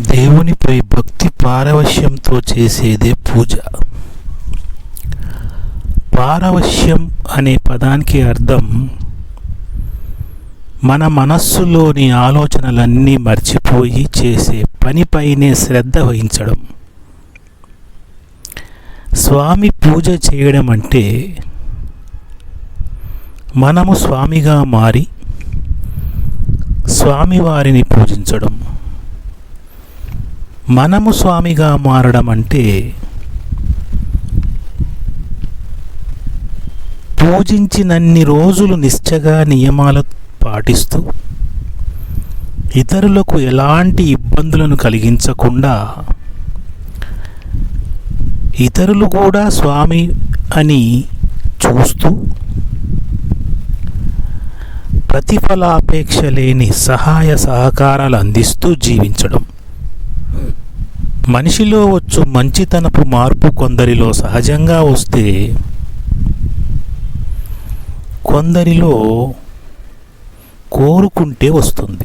దేవునిపై భక్తి పారవశ్యంతో చేసేదే పూజ. పారవశ్యం అనే పదానికి అర్థం మన మనస్సులోని ఆలోచనలన్నీ మర్చిపోయి చేసే పనిపైనే శ్రద్ధ వహించడం. స్వామి పూజ చేయడం అంటే మనము స్వామిగా మారి స్వామివారిని పూజించడం. మనము స్వామిగా మారడం అంటే పూజించినన్ని రోజులు నిశ్చగా నియమాలు పాటిస్తూ ఇతరులకు ఎలాంటి ఇబ్బందులను కలిగించకుండా ఇతరులు కూడా స్వామి అని చూస్తూ ప్రతిఫలాపేక్ష లేని సహాయ సహకారాలు అందిస్తూ జీవించడం. మనిషిలో వచ్చు మంచితనపు మార్పు కొందరిలో సహజంగా వస్తే కొందరిలో కోరుకుంటే వస్తుంది.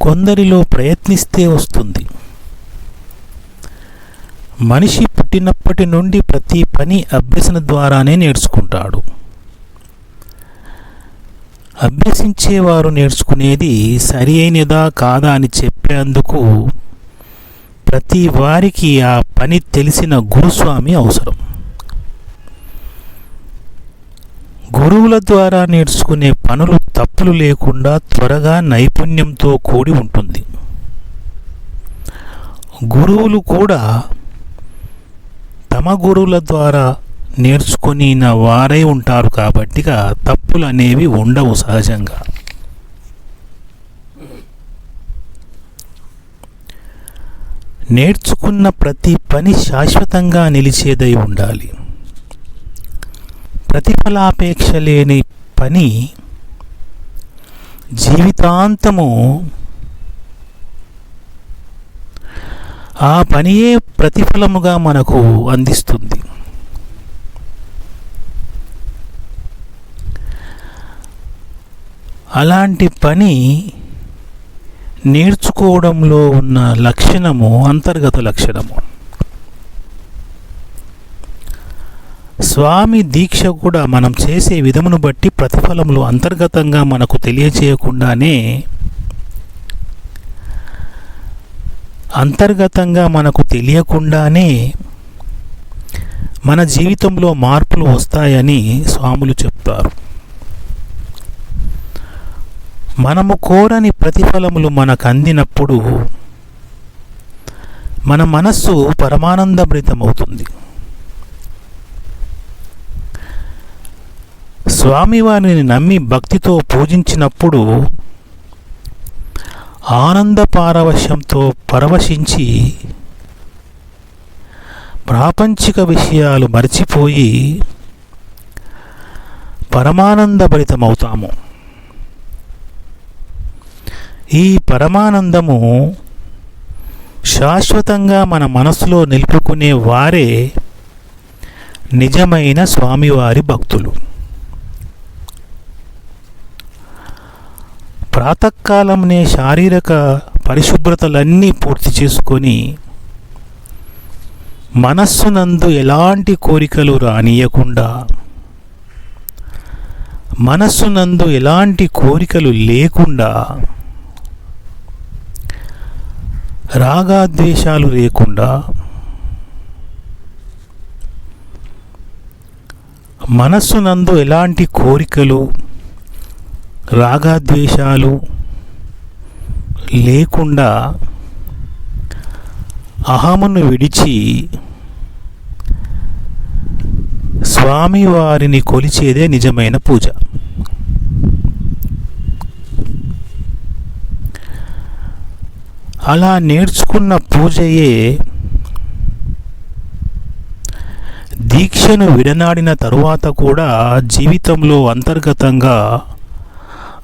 కొందరిలో ప్రయత్నిస్తే వస్తుంది. మనిషి పుట్టినప్పటి నుండి ప్రతి పని అభ్యసన ద్వారానే నేర్చుకుంటాడు. అభ్యసించేవారు నేర్చుకునేది సరి అయినదా కాదా అని చెప్పేందుకు ప్రతి వారికి ఆ పని తెలిసిన గురుస్వామి అవసరం. గురువుల ద్వారా నేర్చుకునే పనులు తప్పులు లేకుండా త్వరగా నైపుణ్యంతో కూడి ఉంటుంది. గురువులు కూడా తమ గురువుల ద్వారా నేర్చుకుని వారై ఉంటారు కాబట్టిగా తప్పులు అనేవి ఉండవు సహజంగా. నేర్చుకున్న ప్రతి పని శాశ్వతంగా నిలిచేదై ఉండాలి. ప్రతిఫలాపేక్ష లేని పని జీవితాంతము ఆ పనియే ప్రతిఫలముగా మనకు అందిస్తుంది. అలాంటి పని నేర్చుకోవడంలో ఉన్న లక్షణము అంతర్గత లక్షణము. స్వామి దీక్ష కూడా మనం చేసే విధమును బట్టి ప్రతిఫలములు అంతర్గతంగా మనకు తెలియచేయకుండానే అంతర్గతంగా మనకు తెలియకుండానే మన జీవితంలో మార్పులు వస్తాయని స్వాములు చెప్తారు. మనము కోరని ప్రతిఫలములు మనకు అందినప్పుడు మన మనస్సు పరమానందభరితమవుతుంది స్వామివారిని నమ్మి భక్తితో పూజించినప్పుడు ఆనంద పారవశ్యంతో పరవశించి ప్రాపంచిక విషయాలు మర్చిపోయి పరమానందభరితమవుతాము ఈ పరమానందము శాశ్వతంగా మన మనసులో నిలుపుకునే వారే నిజమైన స్వామివారి భక్తులు. ప్రాతకాలంనే శారీరక పరిశుభ్రతలన్నీ పూర్తి చేసుకొని మనస్సునందు ఎలాంటి కోరికలు రానియకుండా మనస్సునందు ఎలాంటి కోరికలు లేకుండా రాగాద్వేషాలు లేకుండా మనస్సునందు ఎలాంటి కోరికలు రాగాద్వేషాలు లేకుండా అహమును విడిచి స్వామివారిని కొలిచేదే నిజమైన పూజ. అలా నేర్చుకున్న పూజయే దీక్షను విడనాడిన తరువాత కూడా జీవితంలో అంతర్గతంగా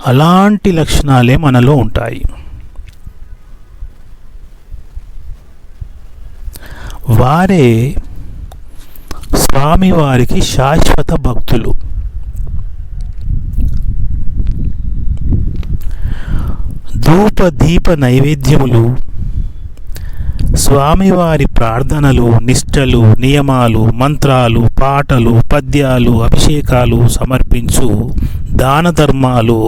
అలాంటి లక్షణాలే మనలో ఉంటాయి. వారే స్వామివారికి శాశ్వత భక్తులు. ధూప దీప నైవేద్యములు స్వామివారి ప్రార్థనలు నిష్టలు నియమాలు మంత్రాలు పాటలు పద్యాలు అభిషేకాలు సమర్పించు దాన ధర్మాలు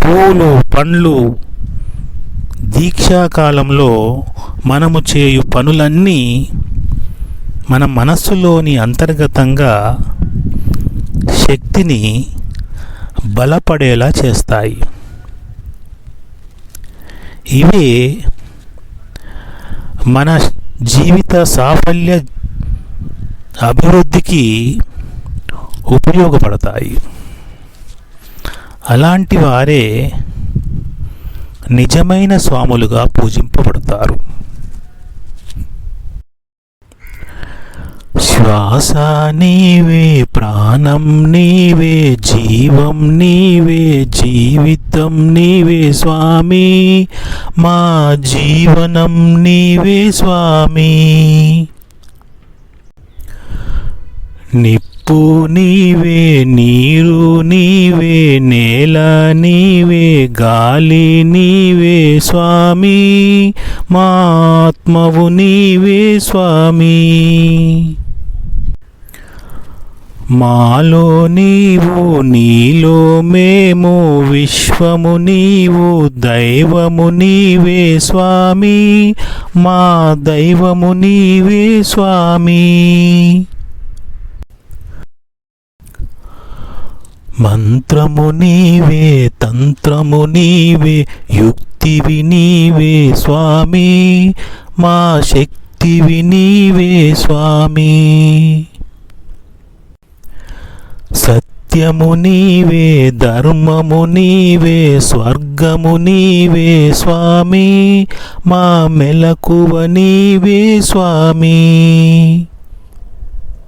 పూలు పండ్లు దీక్షాకాలంలో మనము చేయు పనులన్నీ మన మనస్సులోని అంతర్గతంగా శక్తిని బలపడేలా చేస్తాయి. ఇవి మన జీవిత సాఫల్య అభివృద్ధికి ఉపయోగపడతాయి. అలాంటి వారే నిజమైన స్వాములుగా పూజింపబడతారు. శ్వాస నీవే ప్రాణం నీవే జీవం నీవే జీవితం నీవే స్వామి. మా జీవనం నీవే స్వామి. నిప్పు నీవే నీరు నీవే నేల నీవే గాలి నీవే స్వామి. మా ఆత్మవు నీవే స్వామి. మాలో నీవు నీలో మేము విశ్వము నీవు దైవము నీవే స్వామి. మా దైవము నీవే స్వామి. మంత్రము నీవే తంత్రము నీవే యుక్తివి నీవే స్వామి. మా శక్తివి నీవే స్వామి. సత్యము నీవే ధర్మము నీవే స్వర్గము నీవే స్వామి. మా మెలకువ నీవే స్వామి.